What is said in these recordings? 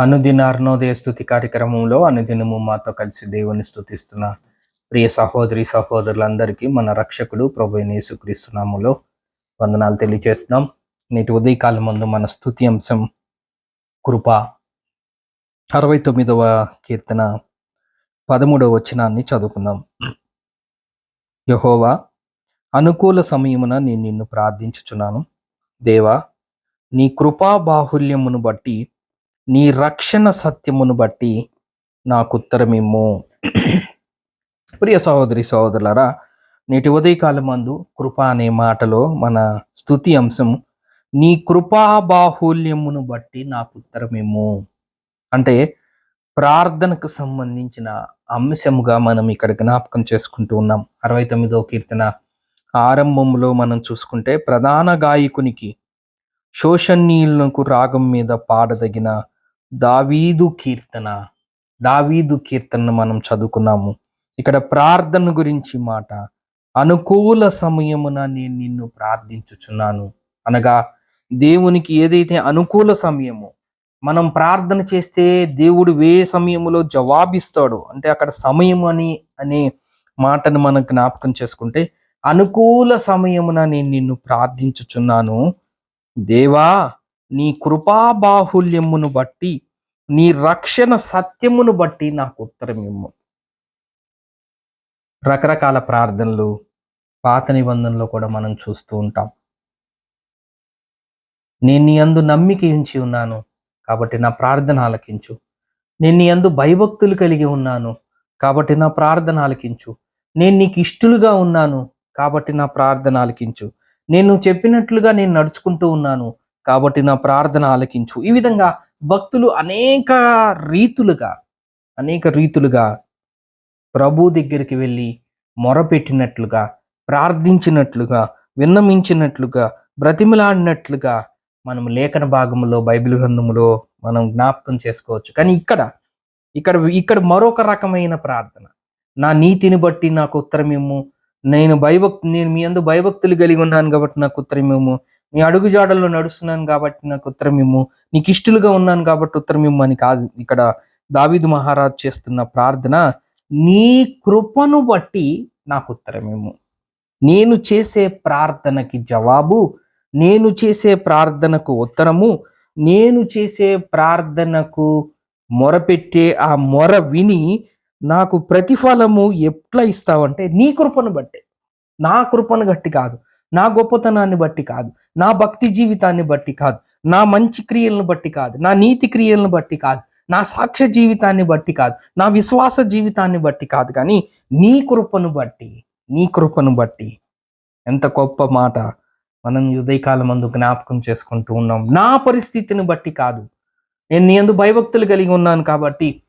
అనుదిన అర్ణోదయ స్థుతి కార్యక్రమంలో అనుదినము మాతో కలిసి దేవుని స్థుతిస్తున్న ప్రియ సహోదరి సహోదరులందరికీ మన రక్షకుడు ప్రభు నేసుక్రీస్తునాములో వందనాలు తెలియజేస్తున్నాం. నేటి ఉదయకాలం ముందు మన స్థుతి అంశం కృప. అరవై తొమ్మిదవ కీర్తన పదమూడవ వచనాన్ని చదువుకుందాం. యహోవా అనుకూల సమయమున నేను నిన్ను ప్రార్థించుచున్నాను. దేవా నీ కృపా బాహుల్యమును బట్టి నీ రక్షణ సత్యమును బట్టి నాకు ఉత్తరమిమ్ము. ప్రియ సహోదరి సహోదరులరా నేటి ఉదయకాలం మందు కృప అనే మాటలో మన స్థుతి అంశం నీ కృపా బాహుల్యమును బట్టి నాకు ఉత్తరమిమ్ము. అంటే ప్రార్థనకు సంబంధించిన అంశముగా మనం ఇక్కడ జ్ఞాపకం చేసుకుంటూ ఉన్నాం. అరవై తొమ్మిదవ కీర్తన ఆరంభంలో మనం చూసుకుంటే ప్రధాన గాయకునికి శోషణీయులకు రాగం మీద పాడదగిన దావీదు కీర్తన దావీదు కీర్తనను మనం చదువుకున్నాము. ఇక్కడ ప్రార్థన గురించి మాట అనుకూల సమయమున నేను నిన్ను ప్రార్థించుచున్నాను అనగా దేవునికి ఏదైతే అనుకూల సమయమో మనం ప్రార్థన చేస్తే దేవుడు వే సమయంలో జవాబిస్తాడు అంటే అక్కడ సమయం అని అనే మాటను మనం జ్ఞాపకం చేసుకుంటే అనుకూల సమయమున నేను నిన్ను ప్రార్థించుచున్నాను. దేవా నీ కృపా బాహుల్యమును బట్టి నీ రక్షణ సత్యమును బట్టి నాకు ఉత్తరం ఇమ్ము. రకరకాల ప్రార్థనలు పాత నిబంధనలో కూడా మనం చూస్తూ ఉంటాం. నేను నీ అందు నమ్మిక ఉంచి ఉన్నాను కాబట్టి నా ప్రార్థన ఆలకించు. నేను నీ అందు భయభక్తులు కలిగి ఉన్నాను కాబట్టి నా ప్రార్థన ఆలకించు. నేను నీకు ఇష్టలుగా ఉన్నాను కాబట్టి నా ప్రార్థన ఆలకించు. నేను చెప్పినట్లుగా నేను నడుచుకుంటూ ఉన్నాను కాబట్టి నా ప్రార్థన ఆలకించు. ఈ విధంగా భక్తులు అనేక రీతులుగా అనేక రీతులుగా ప్రభు దగ్గరికి వెళ్ళి మొరపెట్టినట్లుగా ప్రార్థించినట్లుగా విన్నమించినట్లుగా బ్రతిమలాడినట్లుగా మనం లేఖన భాగంలో బైబిల్ గ్రంథములో మనం జ్ఞాపకం చేసుకోవచ్చు. కానీ ఇక్కడ ఇక్కడ ఇక్కడ మరొక రకమైన ప్రార్థన. నా నీతిని బట్టి నాకు ఉత్తరమేమో? నేను భయభక్తి నేను మీ అందు భయభక్తులు కలిగి ఉన్నాను కాబట్టి నాకు ఉత్తరమేమో? నీ అడుగుజాడల్లో నడుస్తున్నాను కాబట్టి నాకు ఉత్తరమేమో నీకు ఇష్టలుగా ఉన్నాను కాబట్టి ఉత్తరమేమో అని కాదు. ఇక్కడ దావీదు మహారాజ్ చేస్తున్న ప్రార్థన నీ కృపను బట్టి నాకు ఉత్తరమేమో నేను చేసే ప్రార్థనకి జవాబు నేను చేసే ప్రార్థనకు ఉత్తరము నేను చేసే ప్రార్థనకు మొరపెట్టే ఆ మొర విని నాకు ప్రతిఫలము ఎట్లా ఇస్తావంటే నీ కృపను బట్టి. నా కృపను బట్టి కాదు. నా గొప్పతనాన్ని బట్టి కాదు నా భక్తి జీవితాన్ని బట్టి కాదు నా మంచి క్రియలను బట్టి కాదు నా నీతి క్రియలను బట్టి కాదు నా సాక్ష్య జీవితాన్ని బట్టి కాదు నా విశ్వాస జీవితాన్ని బట్టి కాదు. కానీ నీ కృపను బట్టి నీ కృపను బట్టి ఎంత గొప్ప మాట మనం ఉదయకాలం మందు జ్ఞాపకం చేసుకుంటూ ఉన్నాం. నా పరిస్థితిని బట్టి కాదు. నేను నీ అందు భయభక్తులు కలిగి ఉన్నాను కాబట్టి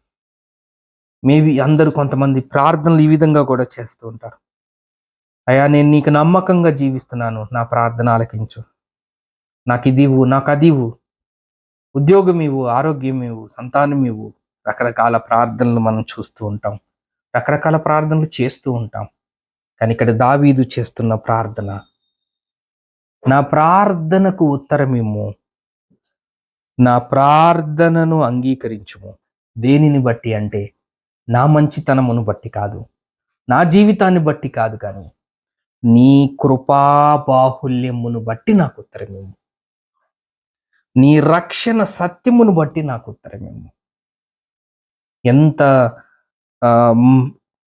మేబీ అందరూ కొంతమంది ప్రార్థనలు ఈ విధంగా కూడా చేస్తూ ఉంటారు. అయ్యా నేను నీకు నమ్మకంగా జీవిస్తున్నాను. నా ప్రార్థన ఆలకించు. నాకు ఇదివు నాకు అదివు ఉద్యోగం ఇవ్వు ఆరోగ్యం ఇవ్వు సంతానం ఇవ్వు. రకరకాల ప్రార్థనలు మనం చూస్తూ ఉంటాం. రకరకాల ప్రార్థనలు చేస్తూ ఉంటాం. కానీ ఇక్కడ దావీదు చేస్తున్న ప్రార్థన నా ప్రార్థనకు ఉత్తరమిమ్ము నా ప్రార్థనను అంగీకరించుము. దేనిని బట్టి అంటే నా మంచితనమును బట్టి కాదు. నా జీవితాన్ని బట్టి కాదు కానీ నీ కృపా బాహుల్యమును బట్టి నాకు ఉత్తరమేము నీ రక్షణ సత్యమును బట్టి నాకు ఉత్తరమేము ఎంత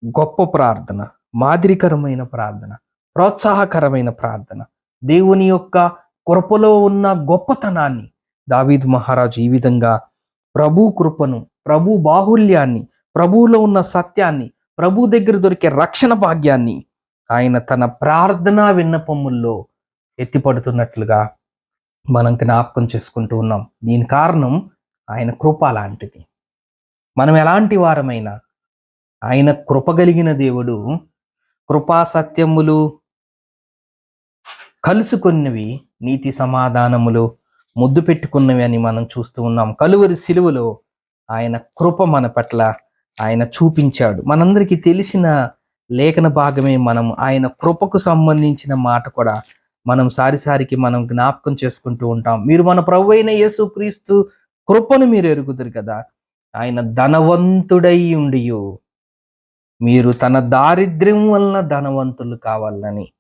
గొప్ప ప్రార్థన మాదిరికరమైన ప్రార్థన ప్రోత్సాహకరమైన ప్రార్థన దేవుని యొక్క కృపలో ఉన్న గొప్పతనాన్ని దావీద్ మహారాజు ఈ విధంగా ప్రభు కృపను ప్రభు బాహుల్యాన్ని ప్రభువులో ఉన్న సత్యాన్ని ప్రభు దగ్గర దొరికే రక్షణ భాగ్యాన్ని ఆయన తన ప్రార్థనా విన్నపముల్లో ఎత్తిపడుతున్నట్లుగా మనం జ్ఞాపకం చేసుకుంటూ ఉన్నాం. దీని కారణం ఆయన కృప లాంటిది. మనం ఎలాంటి వారమైనా ఆయన కృప కలిగిన దేవుడు కృపా సత్యములు కలుసుకున్నవి నీతి సమాధానములు ముద్దు పెట్టుకున్నవి అని మనం చూస్తూ ఉన్నాం. కలువరి సిలువలో ఆయన కృప మన పట్ల ఆయన చూపించాడు. మనందరికీ తెలిసిన లేఖన భాగమే మనం ఆయన కృపకు సంబంధించిన మాట కూడా మనం సారిసారికి మనం జ్ఞాపకం చేసుకుంటూ ఉంటాం. మీరు మన ప్రభు అయిన యేసుక్రీస్తు కృపను మీరు ఎరుగుదురు కదా. ఆయన ధనవంతుడై ఉండి మీరు తన దారిద్ర్యం వలన ధనవంతులు కావాలని.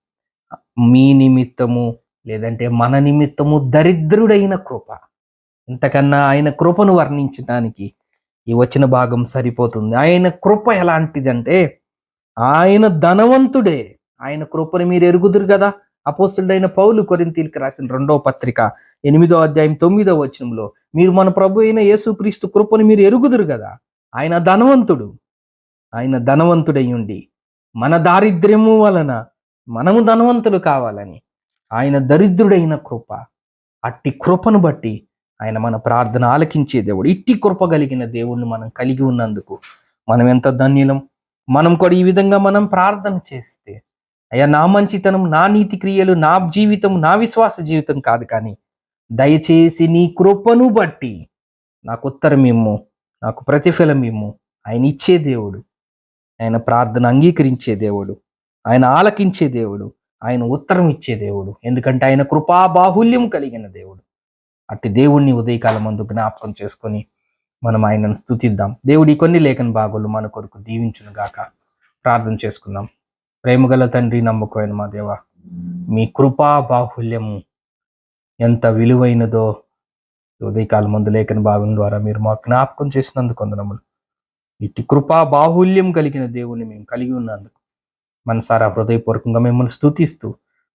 మీ నిమిత్తము లేదంటే మన నిమిత్తము దరిద్రుడైన కృప. ఇంతకన్నా ఆయన కృపను వర్ణించడానికి ఈ వచ్చిన భాగం సరిపోతుంది. ఆయన కృప ఎలాంటిదంటే ఆయన ధనవంతుడే. ఆయన కృపను మీరు ఎరుగుదురు కదా అపోస్తుడైన పౌలు కొరింతీలకి రాసిన రెండో పత్రిక ఎనిమిదో అధ్యాయం తొమ్మిదో వచనంలో మీరు మన ప్రభు అయిన యేసుక్రీస్తు కృపను మీరు ఎరుగుదురు కదా ఆయన ధనవంతుడు. ఆయన ధనవంతుడై ఉండి మన దారిద్ర్యము వలన మనము ధనవంతులు కావాలని ఆయన దరిద్రుడైన కృప అట్టి కృపను బట్టి ఆయన మన ప్రార్థన ఆలకించే దేవుడు. ఇట్టి కృప కలిగిన దేవుణ్ణి మనం కలిగి ఉన్నందుకు మనం ఎంత ధన్యులం? మనం కూడా ఈ విధంగా మనం ప్రార్థన చేస్తే అయ్యా నా మంచితనం నా నీతి క్రియలు నా జీవితం నా విశ్వాస జీవితం కాదు కానీ దయచేసి నీ కృపను బట్టి నాకు ఉత్తరం ఇమ్ము నాకు ప్రతిఫలం ఇమ్ము. ఆయన ఇచ్చే దేవుడు ఆయన ప్రార్థన అంగీకరించే దేవుడు ఆయన ఆలకించే దేవుడు ఆయన ఉత్తరం ఇచ్చే దేవుడు. ఎందుకంటే ఆయన కృపా బాహుల్యం కలిగిన దేవుడు. అట్టి దేవుణ్ణి ఉదయకాలం ముందు జ్ఞాపకం చేసుకొని మనం ఆయనను స్తుతిద్దాం. దేవుడి కొన్ని లేఖన భాగులు మన కొరకు దీవించును గాక ప్రార్థన చేసుకుందాం. ప్రేమగల తండ్రి నమ్మకమైన మా దేవ మీ కృపా బాహుల్యము ఎంత విలువైనదో ఉదయకాల ముందు లేఖన భాగం ద్వారా మీరు మాకు జ్ఞాపకం చేసినందుకు వందనములు. ఇట్టి కృపా బాహుల్యం కలిగిన దేవుణ్ణి మేము కలిగి ఉన్నందుకు మనసారా హృదయపూర్వకంగా మిమ్మల్ని స్థుతిస్తూ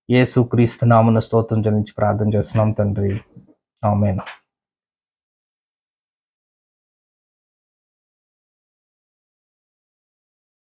యేసు క్రీస్తు నామన స్తోత్రం చెల్లించి ప్రార్థన చేస్తున్నాం తండ్రి. ఆమెను.